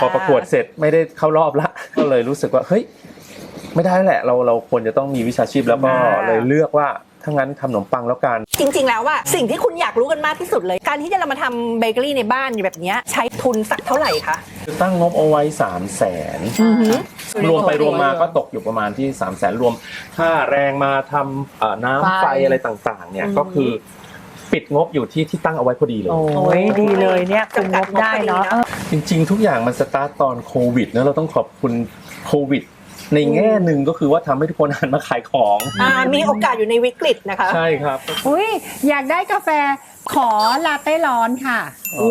พอประกวดเสร็จไม่ได้เข้ารอบละ ก็เลยรู้สึกว่าเฮ้ยไม่ได้แหละ เราเราควรจะต้องมีวิชาชีพแล้วก็อ่าเลยเลือกว่าถ้างั้นทำขนมปังแล้วกัน จริง ๆ แล้วว่าสิ่งที่คุณอยากรู้กันมากที่สุดเลย การที่จะเรามาทำเบเกอรี่ในบ้านแบบเนี้ยใช้ทุนสักเท่าไหร่คะคือตั้งงบเอาไว้3 0 0แสนรวมไปรวมมาก็ตกอยู่ประมาณที่ 3 0 0แสนรวม ค่าแรงมาทำเอ่อน้ำไฟไฟอะไรต่างๆเนี่ยก็คือ ปิดงบอยู่ที่ที่ตั้งเอาไว้พอดีเลย โอ้ยดีเลยเนี่ยคุมงบได้เนาะเออจริงๆ ทุกอย่างมันสตาร์ตตอนโควิดนะเราต้องขอบคุณโควิด ในแง่หนึ่งก็คือว่าทำให้ทุกคนหันมาขายของ อ่ามีโอกาสอยู่ในวิกฤตนะคะใช่ครับอุ้ยอยากได้กาแฟขอลาเต้ร้อนค่ะ โอ้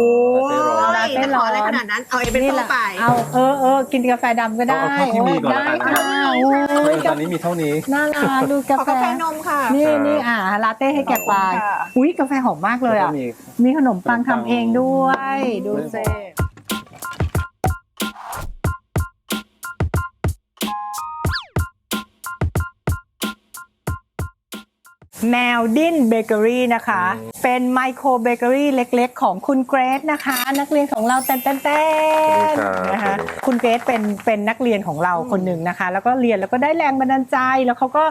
ยลาเต้ร้อนขออะไรขนาดนั้น เอาเอสเปรสนี่โซ่แหละไป เอาเออเออกินกาแฟดำก็ได้เอาเท่าที่มีก่อนได้แล้วกันค่ะโอ้ยตอนนี้มีเท่านี้ น่ารักดูกาขอแฟกาแฟนมค่ะ นี่นี่อ่าลาเต้ให้แกไปขอบคุณค่ะ อุ้ยกาแฟหอมมากเลยอะแล้วก็มีมีขนมปังทำเองด้วย ดูสิ แมวดิ้นเบเกอรี่นะคะ เป็นไมโครเบเกอรี่เล็กๆ ของคุณเกรซนะคะ นักเรียนของเราแต้นๆสวัสดีครับนะคะสวัสดีครับคุณเกรซเป็นเป็นนักเรียนของเราคนหนึ่งนะคะ แล้วก็เรียนแล้วก็ได้แรงบันดาลใจแล้วเขาก็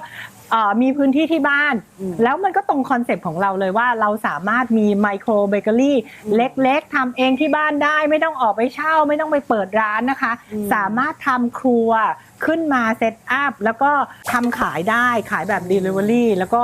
เอ่อมีพื้นที่ที่บ้าน แล้วมันก็ตรงคอนเซปต์ของเราเลยว่าเราสามารถมีไมโครเบเกอรี่เล็กๆทำเองที่บ้านได้ ไม่ต้องออกไปเช่า ไม่ต้องไปเปิดร้านนะคะ สามารถทำครัวขึ้นมาเซตอัพแล้วก็ทำขายได้ขายแบบ Delivery แล้วก็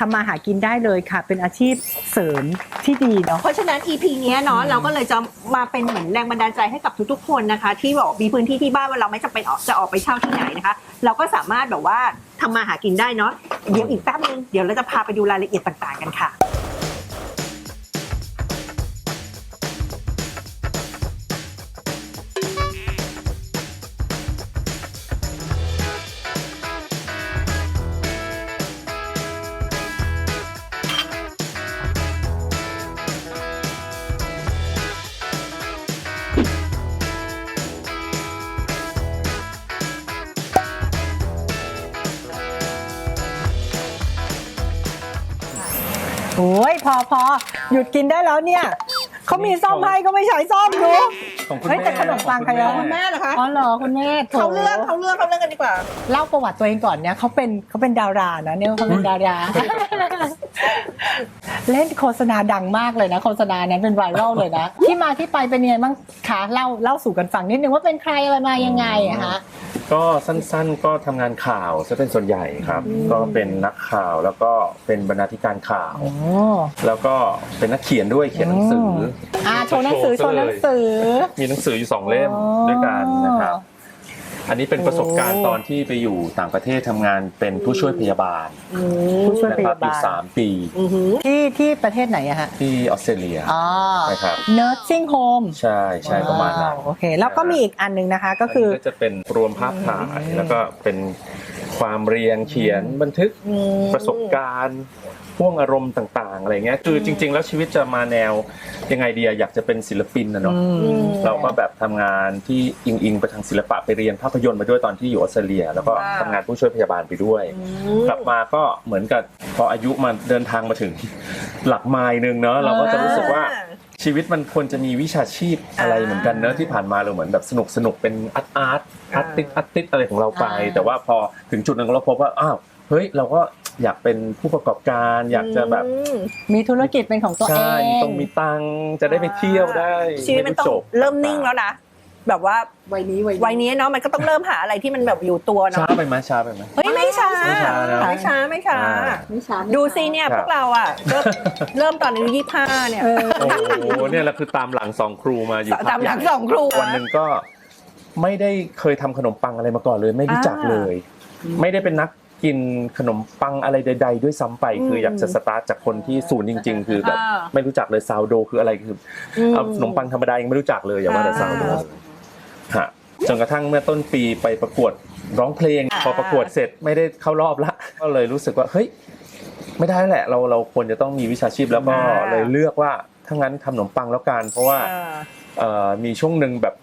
ทำมาหากินได้เลยค่ะ เป็นอาชีพเสริมที่ดีเนาะ เพราะฉะนั้น EP เนี้ยเนาะเราก็เลยจะมาเป็นเหมือนแรงบันดาลใจให้กับทุกๆคนนะคะ ที่บอกมีพื้นที่ที่บ้านว่าเราไม่จำเป็นออกจะออกไปเช่าที่ไหนนะคะ เราก็สามารถแบบว่าทำมาหากินได้เนาะเดี๋ยวอีกแป๊บนึงเดี๋ยวเราจะพาไปดูรายละเอียดต่างๆกันค่ะ หยุดกินได้แล้วเนี่ยเขามีซ่อมให้ก็ไม่ใช้ซ่อมดูของคุณเฮ้ยแต่แม่ขนมปังใครขเอาองคุณแม่เหรอคะอ๋อเหรอคุณแม่โถเขาเรื่องเขาเรื่องเขาเรื่องกันดีกว่าเล่าประวัติตัวเองก่อนเนี่ยเขาเป็นเขาเป็นดารานะเนี่ยเขาเป็นดารา เล่นโฆษณาดังมากเลยนะโฆษณานั้นเป็นไวรัลเลยนะที่มาที่ไปเป็นยังไงบ้างคะเล่าเล่าสู่กันฟังนิดนึงว่าเป็นใครอะไรมายังไงอะฮะ ก็สั้นๆก็ทำงานข่าวจะเป็นส่วนใหญ่ครับ ก็เป็นนักข่าวแล้วก็เป็นบรรณาธิการข่าว โอ้แล้วก็เป็นนักเขียนด้วยเขียนหนังสือออ่าโชว์หนังสือโชว์หนังสือ มีหนังสืออยู่สองเล่มอ๋อด้วยกันนะครับอั นนี้เป็นประสบการณ์โอ้ตอนที่ไปอยู่ต่างประเทศทำงานเป็นผู้ช่วยพยาบาลผู้ช่วยนะพครับยาอยู่บาลสามปีอือหือที่ที่ประเทศไหนอะฮะที่ออสเตรเลียอ๋อ นะครับ nursing home ใช่ใช่ประมาณนั้น ว้วโอเค แล้วก็มีอีกอันหนึงนะคะก็คือนนี้ก็จะเป็นรวมภาพถ่ายแล้วก็เป็นความเรียงเขียนบันทึกประสบการณ์ พ่วงอารมณ์ต่าง ๆ อะไรเงี้ยคือจริง ๆ แล้วชีวิตจะมาแนวยังไงเดียอยากจะเป็นศิลปินนะเนาะอืมเราก็แบบทำงานที่อิงอิงไปทางศิลปะไปเรียนภาพยนตร์มาด้วยตอนที่อยู่ออสเตรเลีย แล้วก็ว้าวทำงานผู้ช่วยพยาบาลไปด้วย กลับมาก็เหมือนกับพออายุมาเดินทางมาถึงหลักไมล์หนึ่งเนาะเราก็จะรู้สึกว่าชีวิตมันควรจะมีวิชาชีพอะไรเหมือนกันเนอะที่ผ่านมาเราเหมือนแบบสนุกสนุกเป็นอาร์ตอาร์ตอาร์ติสอาร์ติสอะไรของเราไปอ่าแต่ว่าพอถึงจุดหนึ่งเราพบว่าอ้าว เฮ้ยเราก็อยากเป็นผู้ประกอบการอยากจะแบบอืมมีธุรกิจเป็นของตัวเอใช่งต้องมีตังค์จะได้ไปเที่ยวได้ชีวิตมันต้องไรู้จบเริ่มนิ่งแล้วนะแบบว่าวัยนี้วัยวัยนี้เนาะมันก็ต้องเริ่มหาอะไรที่มันแบบอยู่ตัวช้าเนาะไปไหมช้าไปไหมเฮ้ยไม่ช้าไม่ช้านะไม่ช้าไม่ช้าอ่าไม่ช้าดูซิเนี่ยครับพวกเราอะเริ่มเริ่มตอนอายุยี่ห้าเนี่ยเออโอ้โหเนี่ยแหละคือตามหลังสองครูมาอยู่ตามหลังพักใญ่สองครูวันหนึ่งก็ไม่ได้เคยทำขนมปังอะไรมาก่อนเลย ไม่รู้จักอ่าเลย ไม่ได้เป็นนัก กินขนมปังอะไรใด ๆ ด้วยซ้ำไปอืมคืออยากจะสตาร์ทจากคนที่ศูนย์จริง ๆ คือแบบอ่า ไม่รู้จักเลยซาวโดคืออะไรคืออมเอาขนมปังธรรมดายังไม่รู้จักเลยอย่าว่าแต่อ่าซาวโดฮะจนกระทั่งเมื่อต้นปีไปประกวดร้องเพลงอ่าพอประกวดเสร็จไม่ได้เข้ารอบละก็เลยรู้สึกว่าเฮ้ย ไม่ได้แหละเราเราควรจะต้องมีวิชาชีพแล้วก็เลยเลือกว่าถ้างั้นทำขนมปังแล้วกันเพราะว่าอ่าเอ่อมีช่วงหนึ่งแบบ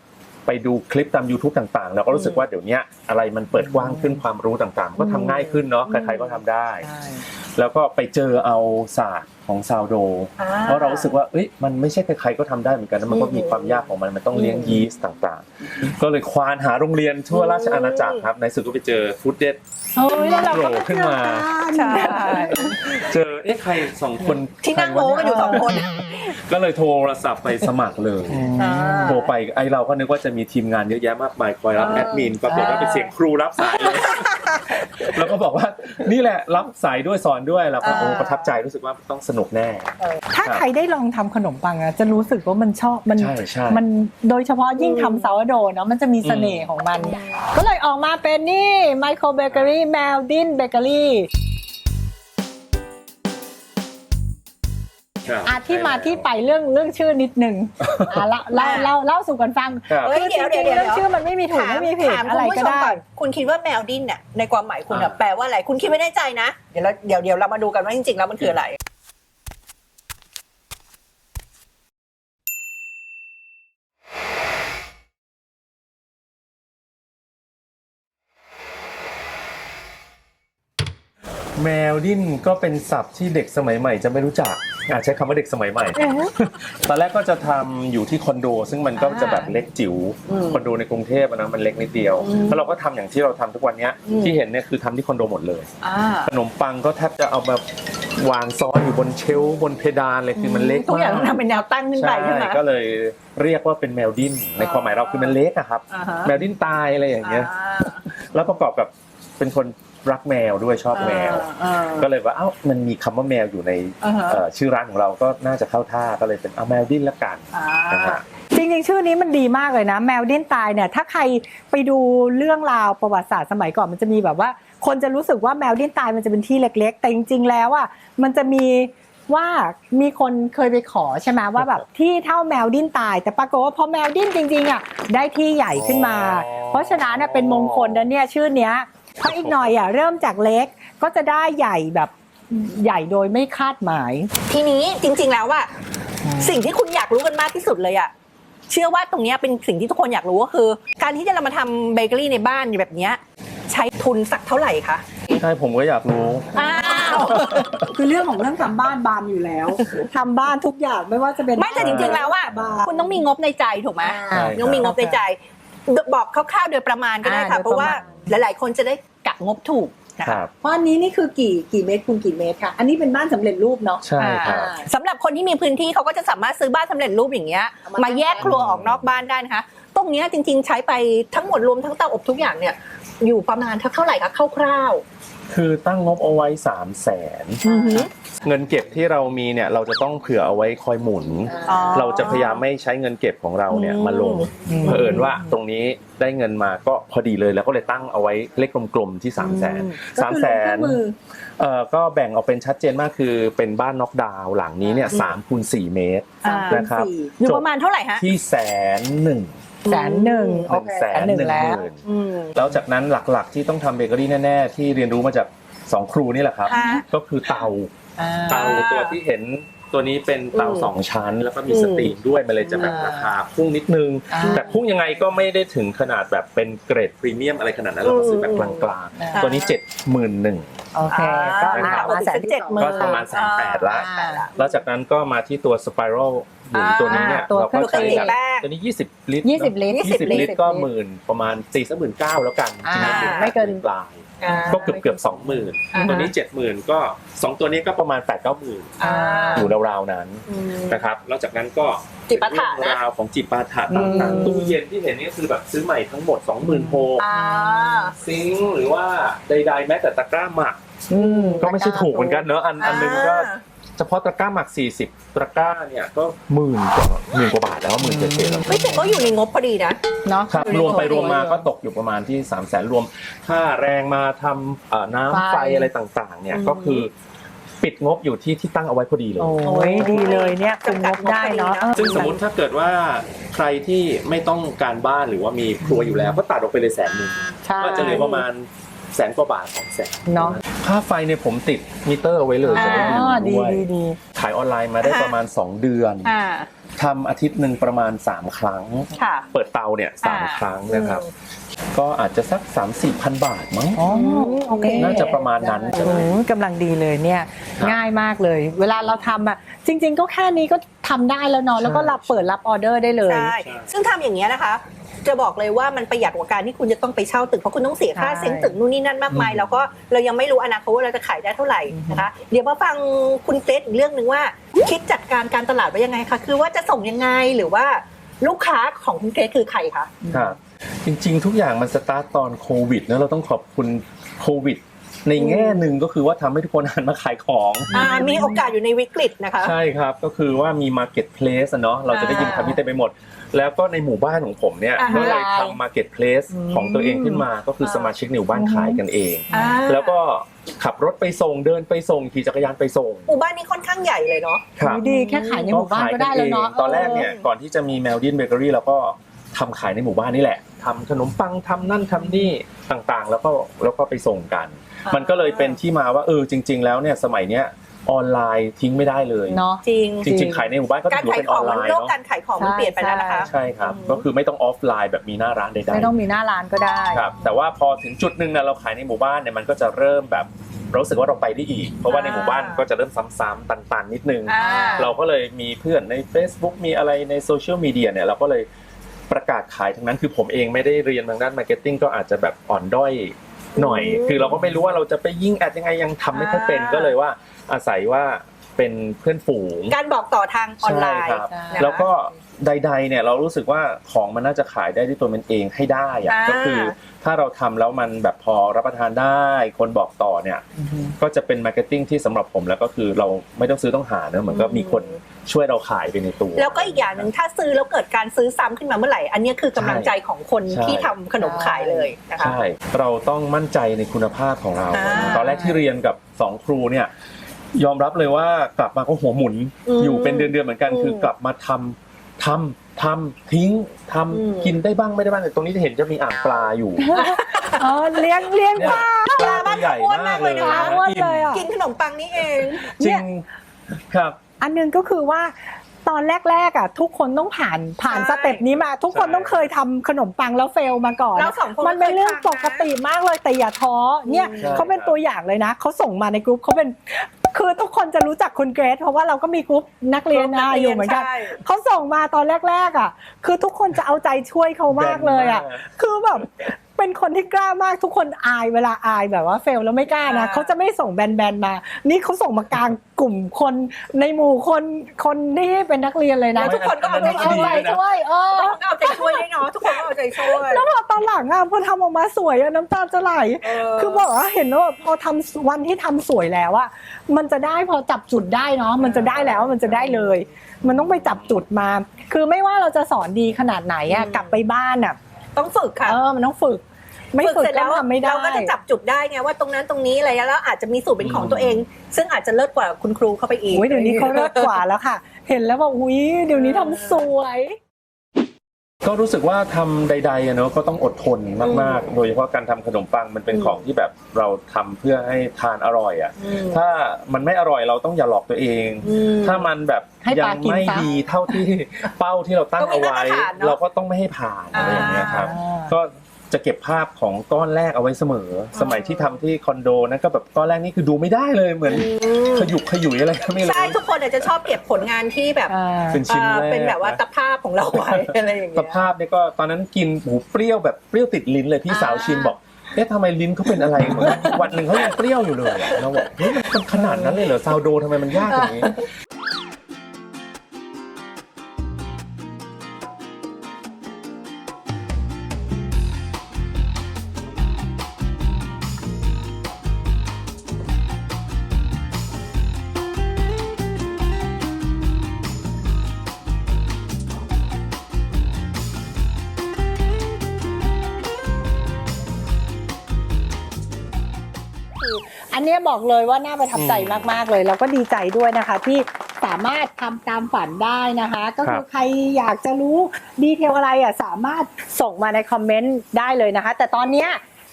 ไปดูคลิปตาม YouTube ต่างๆแล้วก็รู้สึกว่าเดี๋ยวเนี้ยอะไรมันเปิดกว้างขึ้นความรู้ต่างๆ ก็ทำง่ายขึ้นเนาะใครๆก็ทำได้ ใช่ แล้วก็ไปเจอเอาศาสตร์ของซาวโด อ่า เพราะเรารู้สึกว่าเอ้ยมันไม่ใช่ใครๆก็ทำได้เหมือนกันนะมันก็มีความยากของมันมันต้องเลี้ยงยีสต์ต่างๆ ก็เลยควานหาโรงเรียนทั่วราชอาณาจักรครับในสุดก็ไปเจอฟู้ดเด็ดโอ้ยแล้วเราก็โผล่ขึ้นมา ใช่ เจอเอ๊ะใครสองคนที่นั่งโม้กันอยู่สองคนก็เลยโทรศัพท์ไปสมัครเลยอ่า โทรไปไอเราก็นึกว่าจะมีทีมงานเยอะแยะมากมายคอยรับอ่าแอดมินปรากฏว่าเป็นเสียงครูรับสายเลย แล้วก็บอกว่านี่แหละรับสายด้วยสอนด้วยแล้วก็โอ้ประทับใจรู้สึกว่าต้องสนุกแน่ ถ้าใครได้ลองทำขนมปังอะจะรู้สึกว่ามันชอบมันใช่ใช่มันโดยเฉพาะยิ่งทำซาวโดเนาะมันจะมีเสน่ห์ของมัน ก็เลยออกมาเป็นนี่ไมโครเบเกอรี่แมวดินเบเกอรี่ อาที่มาที่ไปเรื่องเรื่องชื่อนิดนึงอะเล่าเล่าเล่าเล่าสู่กันฟังครับ เฮ้ยคือจเดี๋ยวริงๆเดี๋ยว เรื่องชื่อมันไม่มีถูกไม่มีผิดถามอะไรคุณผู้ก็ชมได้ ก่อนคุณคิดว่าแมวดิ้นเนี่ยในความหมายคุณอะอ่า แปลว่าอะไร คุณคิดไม่ได้ใจนะ เดี๋ยวเราเดี๋ยวเดี๋ยวเรามาดูกันว่าจริงๆแล้วมันคืออะไร แมวดิ้นก็เป็นศัพท์ที่เด็กสมัยใหม่จะไม่รู้จักอาจใช้คำว่าเด็กสมัยใหม่ ตอนแรกก็จะทำอยู่ที่คอนโด ซึ่งมันก็จะแบบเล็กจิ๋วอืมคอนโดในกรุงเทพอะนะมันเล็กนิดเดียวอืมแล้วเราก็ทำอย่างที่เราทำทุกวันเนี้ยอืม ที่เห็นเนี่ยคือทำที่คอนโดหมดเลย อ่าขนมปังก็แทบจะเอามาวางซ้อนอยู่บนเชลฟ์บนเพดานเลยคือมันเล็กทุกอย่างต้องมากทำเป็นแนวตั้งขึ้นไปใช่ใช่ไหม ก็เลยเรียกว่าเป็นแมวดิ้นในความหมายเราคือมันเล็กอะครับ อ่าฮะ แมวดิ้นตายอะไรอย่างเงี้ย อ่า แล้วประกอบกับเป็นคน รักแมวด้วยชอบแมวอ่าก็เลยว่าเอ้ามันมีคำว่าแมวอยู่ในอ่าฮะเอ่อชื่อร้านของเราก็น่าจะเข้าท่าก็เลยเป็นเอาแมวดิ้นละกันอ่านะฮะจริงๆ ชื่อนี้มันดีมากเลยนะ แมวดิ้นตายเนี่ยถ้าใครไปดูเรื่องราวประวัติศาสตร์สมัยก่อนมันจะมีแบบว่า คนจะรู้สึกว่าแมวดิ้นตายมันจะเป็นที่เล็ก ๆ แต่จริง ๆ แล้วอะมันจะมีว่ามีคนเคยไปขอใช่ไหมว่าแบบที่เท่าแมวดิ้นตาย แต่ปรากฏว่าพอแมวดิ้นจริงๆอะได้ที่ใหญ่ขึ้นมาอ๋อเพราะฉะนั้นน่ะเป็นมงคลนะเนี่ยชื่อเนี้ย เพราะอีกหน่อยอะเริ่มจากเล็กก็จะได้ใหญ่แบบใหญ่โดยไม่คาดหมาย ทีนี้จริง ๆ แล้วว่าสิ่งที่คุณอยากรู้กันมากที่สุดเลยอะเชื่อว่าตรงเนี้ยเป็นสิ่งที่ทุกคนอยากรู้ก็คือ การที่จะเรามาทำเบเกอรี่ในบ้านแบบเนี้ยใช้ทุนสักเท่าไหร่คะใช่ผมก็อยากรู้ อ้าว คือเรื่องของเรื่องทำบ้านบานอยู่แล้วทำบ้านทุกอย่างไม่ว่าจะเป็นไม่แต่จริง ๆ แล้วว่าบ้านคุณต้องมีงบในใจถูกไหมใช่ครับต้องมีงบในใจ บอกคร่าวๆโดยประมาณก็ได้อ่าค่ะโดยเพราะว่าประมาณหลาย ๆ คนจะได้ กะงบถูกนะคคะรับเพราะอันนี้นี่คือกี่กี่เมตรคูณกี่เมตรค่ะ อันนี้เป็นบ้านสำเร็จรูปเนาะ ใช่ครับ อ่า สำหรับคนที่มีพื้นที่เขาก็จะสามารถซื้อบ้านสำเร็จรูปอย่างเงี้ยเอามา มาแยกครัวออกนอกบ้านได้นะคะ ตรงเนี้ยจริง ๆ ใช้ไปทั้งหมดรวมทั้งเตาอบทุกอย่างเนี่ย อยู่ประมาณเท่าไหร่คะคร่าวคือตั้งงบเอาไว้3 0 0แสนๆอือหือ เงินเก็บที่เรามีเนี่ยเราจะต้องเผื่อเอาไว้คอยหมุน อ๋อ เราจะพยายามไม่ใช้เงินเก็บของเราเนี่ยอืมมาลงอืมเผอิญว่าตรงนี้ได้เงินมาก็พอดีเลยแล้วก็เลยตั้งเอาไว้เลขกลมๆที่3 0 0แสนสามแสนเอ่อก็แบ่งออกเป็นชัดเจนมากคือเป็นบ้านน็อกดาวน์หลังนี้เนี่ยสามคูณสี่เมตร อ่านะครับ อยู่ประมาณเท่าไหร่ฮะที่แสนหนึ่ง แสนหนึ่งหนึ่งแสนหนึ่งแล้วหมื่นอืมแล้วจากนั้นหลักๆที่ต้องทำเบเกอรี่แน่ ๆ ที่เรียนรู้มาจากสองครูนี่แหละครับ ฮะ ก็คือเตาอ่า เตาตัวที่เห็นตัวนี้เป็นเตาอืมสองชั้น แล้วก็มีอืมสตรีมด้วยมันเลยจะแบบอ่าราคาพุ่งนิดนึงอ่าแต่พุ่งยังไงก็ไม่ได้ถึงขนาดแบบเป็นเกรดพรีเมียมอะไรขนาดนั้นเราก็ซื้อแบบกลางอ่าๆตัวนี้เจ็ดหมื่นหนึ่งโอเคก็อ่าอ่ามาแสนที่เจ็ดหมื่นก็ประมาณแสนแปดละอ่าแล้วจากนั้นก็มาที่ตัวสไปรัลหมุนอ่าตัวนี้เนี่ยตัวเราก็ใช้เครื่องตีแบบแป้งตัวนี้ 20 ลิตรยี่สิบลิตรยี่สิบ20 ลิตรก็หมื่นประมาณตีสักหมื่นเก้าแล้วกันอ่าจริงๆไม่เกินปลายอ่า ก็เกือบเกือบสองหมื่นอ่าฮะตัวนี้เจ็ดหมื่นก็สองตัวนี้ก็ประมาณแปดเก้าหมื่นอ่าอยู่ราวๆนั้นอืมนะครับแล้วจากนั้นก็จิปาถะนะเรื่องราวของจิปาถะอืมต่างๆตู้เย็นที่เห็นนี่คือแบบซื้อใหม่ทั้งหมด2 6 0 0 0อ่าซิงค์หรือว่าใดๆแม้แต่ตะกร้าหมักอืมก็ไม่ใช่ถูกเหมือนกันเนอะอันอันหนึงก็อ่า เฉพาะตะกร้าหมัก 40ตะกร้าเนี่ยก็หมื่นกว่าหมื่นกว่าบาทแล้วหมื่นเจ็ดแล้วเฮ้ยแต่ก็อยู่ในงบพอดีนะ เนาะ ครับอยู่ในรวมไปตัวรวมมาเดียวก็ตกอยู่ประมาณที่3 0 0แสนรวม ค่าแรงมาทำเอ่อน้ำไฟไฟอะไรต่างๆ เนี่ยอืม ก็คือปิดงบอยู่ที่ที่ตั้งเอาไว้พอดีเลย โอ้ยดีเลยเนี่ยคุมงบได้เนาะซึ่งสมมติถ้าเกิดว่าใครที่ไม่ต้องการบ้านหรือว่ามีครัวอยู่แล้วก็ตัดออกไปเลยแสนหนึ่งใช่ ก็จะเหลือประมาณ แสนกว่าบาทสองแสนเนาะ ค่าไฟเนี่ยผมติดมิเตอร์เอาไว้เลยจะได้อ๋ดูอดีด้วยดีดีขายออนไลน์มาได้ประมาณ 2 เดือนอ่าทำอาทิตย์หนึ่งประมาณ 3 ครั้ง ค่ะ เปิดเตาเนี่ยสามอ่า ครั้งนะครับ ก็อาจจะสัก 3 4พันบาทมั้ง อ๋อโอเค น่าจะประมาณนั้นโอ้โหกำลังดีเลยเนี่ยครับ ง่ายมากเลย เวลาเราทำอะจริง ๆ ก็แค่นี้ก็ทำได้แล้วเนาะแล้วก็รับเปิดรับออเดอร์ได้เลย ใช่ ซึ่งทำอย่างเงี้ยนะคะ จะบอกเลยว่ามันประหยัดกว่าการที่คุณจะต้องไปเช่าตึกเพราะคุณต้องเสียค่าใช่เซ้งตึกนู่นนี่นั่นมากมาย แล้วก็เรายังไม่รู้อนาคตว่าเราจะขายได้เท่าไหร่นะคะ เดี๋ยวมาฟังคุณเกรซอีกเรื่องหนึ่งว่า คิดจัดการการตลาดไว้ยังไงคะคือว่าจะส่งยังไงหรือว่าลูกค้าของคุณเกรซคือใครคะครับจริงๆ ทุกอย่างมันสตาร์ตตอนโควิดนะเราต้องขอบคุณโควิดในแง่หนึ่งก็คือว่าทำให้ทุกคนหันมาขายของอ่ามีโอกาสอยู่ในวิกฤตนะคะ ใช่ครับ ก็คือว่ามี Marketplace อะเนาะเราจะได้ยินอ่าคำนี้เต็มไปหมด แล้วก็ในหมู่บ้านของผมเนี่ยอ่าฮะก็เลยทำ Marketplace อืมของตัวเองขึ้นมาก็คือสมาชิกในหมู่บ้านขายกันเอง อ่า แล้วก็ขับรถไปส่งเดินไปส่งขี่จักรยานไปส่งหมู่บ้านนี้ค่อนข้างใหญ่เลยเนาะ ครับ ดีแค่ขายในหมู่บ้านก็ได้แล้วเนาะตอนแรกเนี่ยก่อนที่จะมีแมวดินเบเกอรี่เราก็ทำขายในหมู่บ้านนี่แหละทำขนมปังทำนั่นทำนี่ต่างๆ แล้วก็แล้วก็ไปส่งกันอ่ามัมันก็เลยเป็นที่มาว่าเออจริง ๆ แล้วเนี่ยสมัยเนี้ย ออนไลน์ทิ้งไม่ได้เลยเนาะจริงจริงๆขายในหมู่บ้านก็การถือขายเป็นขออองนไลมันน์โลกเนาะการขายของมันใช่เปลี่ยนไปแล้วนะคะ ใช่ครับ อืม ก็คือไม่ต้องออฟไลน์แบบมีหน้าร้านใดไม่ต้องมีหน้าร้านก็ได้ ๆครับแต่ว่าพอถึงจุดหนึ่งนะเราขายในหมู่บ้านเนี่ยมันก็จะเริ่มแบบเรารู้สึกว่าเราไปได้อีก เพราะว่าในหมู่บ้านก็จะเริ่มซ้ำๆตันๆนิดนึง อ่า เราก็เลยมีเพื่อนใน Facebook มีอะไรในโซเชียลมีเดียเนี่ยเราก็เลยประกาศขายทั้งนั้นคือผมเองไม่ได้เรียนทางด้านมาร์เก็ตติ้งก็อาจจะแบบอ่อนด้อย หน่อยอืมคือเราก็ไม่รู้ว่าเราจะไปยิงแอดยังไงยังทำไม่ค่อยเป็นอ่าก็เลยว่าอาศัยว่าเป็นเพื่อนฝูงการบอกต่อทางออนไลน์ใช่ครับ นะคะ แล้วก็ใด ๆ เนี่ยเรารู้สึกว่าของมันน่าจะขายได้ด้วยตัวมันเองให้ได้อะอ่า ก็คือถ้าเราทำแล้วมันแบบพอรับประทานได้คนบอกต่อเนี่ย ก็จะเป็นมาร์เก็ตติ้งที่สำหรับผมแล้วก็คือเราไม่ต้องซื้อต้องหาเนอะเหมือนก็มีคน ช่วยเราขายไปในตัว แล้วก็อีกอย่างหนึ่งถ้าซื้อแล้วเกิดการซื้อซ้ำขึ้นมาเมื่อไหร่ อันเนี้ยคือกำลังใจของคนใช่ ที่ทำขนมขายเลยนะคะ ใช่ เราต้องมั่นใจในคุณภาพของเรา อ่าตอนแรกที่เรียนกับสองครูเนี่ย ยอมรับเลยว่ากลับมาก็หัวหมุนอืมอยู่เป็นเดือนๆเหมือนกัน อืมคือกลับมาทำทำทำทิ้งทำอืม กินได้บ้างไม่ได้บ้างแต่ตรงนี้จะเห็นจะมีอ่างปลาอยู่อ๋อเลี้ยงเลี้ยงเนี่ยปลา ปลาตัวใหญ่มากเลยปลานะอ้วนเลยอะกินขนมปังนี่เอง จริงครับ อันหนึงก็คือว่าตอนแรกๆอะทุกคนต้องผ่านผ่านใช่สเต็ปนี้มา ทุกคนใช่ต้องเคยทำขนมปังแล้วเฟลมาก่อนเราสองคนมันเป็นเรื่องปกติมากเลยแต่อย่าท้อเนี่ยใช่เขาเป็นตัวอย่างเลยนะเขาส่งมาในกลุ่มเขาเป็นคือทุกคนจะรู้จักคุณเกรซเพราะว่าเราก็มีกลุ่มนักเรียนนะอยู่เหมือนกันใช่เขาส่งมาตอนแรกๆอะ คือทุกคนจะเอาใจช่วยเขามากเลยอะแบนมากคือแบบ เป็นคนที่กล้ามากทุกคนอายเวลาอายแบบว่าเฟลแล้วไม่กล้านะอ่า เขาจะไม่ส่งแบนๆมา นี่เขาส่งมากลางกลุ่มคนในหมู่คนคนที่เป็นนักเรียนเลยนะแล้วทุกคนก็เอาใจเอาช่วใจยช่วยเออต้องเอาใจช่วยด้วยเนาะทุกคนก็เอาใจช่วยแล้วพอตอนหลังอะพอทำออกมาสวยอะน้ำตาจะไหลเอคือบอกว่าเห็นว่าพอทำวันที่ทำสวยแล้วอะมันจะได้พอจับจุดได้เนาะมันจะได้แล้วมันจะได้เลย มันต้องไปจับจุดมา คือไม่ว่าเราจะสอนดีขนาดไหนอะอืม กลับไปบ้านอะต้องฝึกค่ะ เออมันต้องฝึก ไม่ฝึกฝึกเสร็จก็แล้วทำไม่ได้ เราก็จะจับจุดได้ไงว่าตรงนั้นตรงนี้อะไรแล้วอาจจะมีสูตรเป็นของตัวเอง ซึ่งอาจจะเลิศกว่าคุณครูเข้าไปอีกโอ้ยเดี๋ยวนี้เขาเลิศกว่าแล้วค่ะ เห็นแล้วบอกอุ้ยเดี๋ยวนี้ทำสวยก็รู้สึกว่าทำใดๆอะเนาะก็ต้องอดทนมากๆ โดยเฉพาะการทำขนมปังมันเป็นอืมของที่แบบเราทำเพื่อให้ทานอร่อยอะอืมถ้ามันไม่อร่อยเราต้องอย่าหลอกตัวเองอืมถ้ามันแบบให้ยัปลากินไม่ซะดีเท่าที่เป้าที่เราตั้งต้องมีเอาไว้มาตรฐานเนอะเราก็ต้องไม่ให้ผ่านอะไรอย่างเงี้ยครับอ่าก็ จะเก็บภาพของก้อนแรกเอาไว้เสมอ สมัยที่ทำที่คอนโดนั่นก็แบบก้อนแรกนี่คือดูไม่ได้เลยเหมือนอืมขยุกขยุยอะไรก็ไม่รู้ใช่ทุกคนอาจจะชอบเก็บผลงานที่แบบอ่าเป็นชิ้นเอ่อแรกเป็นแบบว่าตะภาพของเราไว้อะไรอย่างสเงี้ยภาพเนี่ยก็ตอนนั้นกินหูเปรี้ยวแบบเปรี้ยวติดลิ้นเลยพี่สาวอ่าชิมบอกเอ๊ะทำไมลิ้นเขาเป็นอะไรเหมือนวันหนึ่งเขายังเปรี้ยวอยู่เลยอะเราบอกเฮ้ยมันขนาดนั้นเลยเหรอซาวโดทำไมมันยากอย่างนี้ อันเนี้ยบอกเลยว่าน่าประทับใจมากๆเลยแล้วก็ดีใจด้วยนะคะที่สามารถทำตามฝันได้นะคะ ก็คือครับใครอยากจะรู้ดีเทลอะไรอะสามารถส่งมาในคอมเมนต์ได้เลยนะคะ แต่ตอนเนี้ย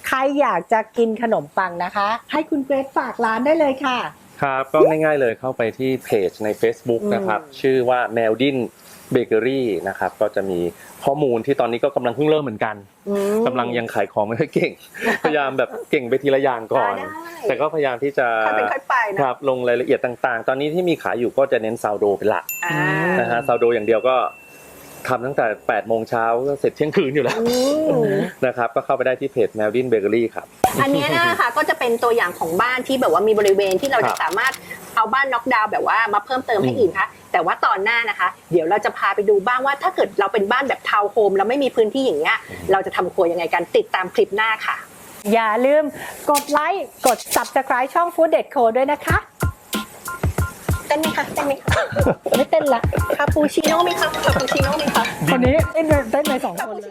ใครอยากจะกินขนมปังนะคะ ให้คุณเกรซฝากร้านได้เลยค่ะ ครับก็ง่ายๆเลยเข้าไปที่เพจใน Facebook อืมนะครับ ชื่อว่าแมวดิน เบเกอรี่นะครับก็จะมีข้อมูลที่ตอนนี้ก็กำลังเพิ่งเริ่มเหมือนกันอืมกำลังยังขายของไม่ค่อยเก่ง พยายามแบบเก่งไปทีละอย่างก่อนได้แต่ก็พยายามที่จะค่อยเป็นค่อยไปนะครับลงรายละเอียดต่างๆ ตอนนี้ที่มีขายอยู่ก็จะเน้นซาวโดเป็นหลักอ่านะฮะซาวโดอย่างเดียวก็ทำตั้งแต่8โมงเช้าก็เสร็จเที่ยงคืนอยู่แล้วอืมนะครับก็เข้าไปได้ที่เพจ m e l d i n Bakery ครับ อันเนี้ยนะคะก็จะเป็นตัวอย่างของบ้านที่แบบว่ามีบริเวณที่เราครัจะบสามารถเอาบ้านน็อกดาวน์แบบว่ามาเพิ่มเติมให้อืมอีกนะคะ แต่ว่าตอนหน้านะคะ เดี๋ยวเราจะพาไปดูบ้างว่า ถ้าเกิดเราเป็นบ้านแบบทาวน์โฮมแล้วไม่มีพื้นที่อย่างเงี้ยเราจะทำครัวยังไงกันติดตามคลิปหน้าค่ะ อย่าลืมกดไลค์กด subscribe ช่อง Food d e c o ด้วยนะคะเต้นไหมคะเต้นไหมคะไม่เต้นละคาปูชิโน่ไหมคะคาปูชิโน่ไหมคะคนนี้เต้นไปเต้นไปสองคนเลย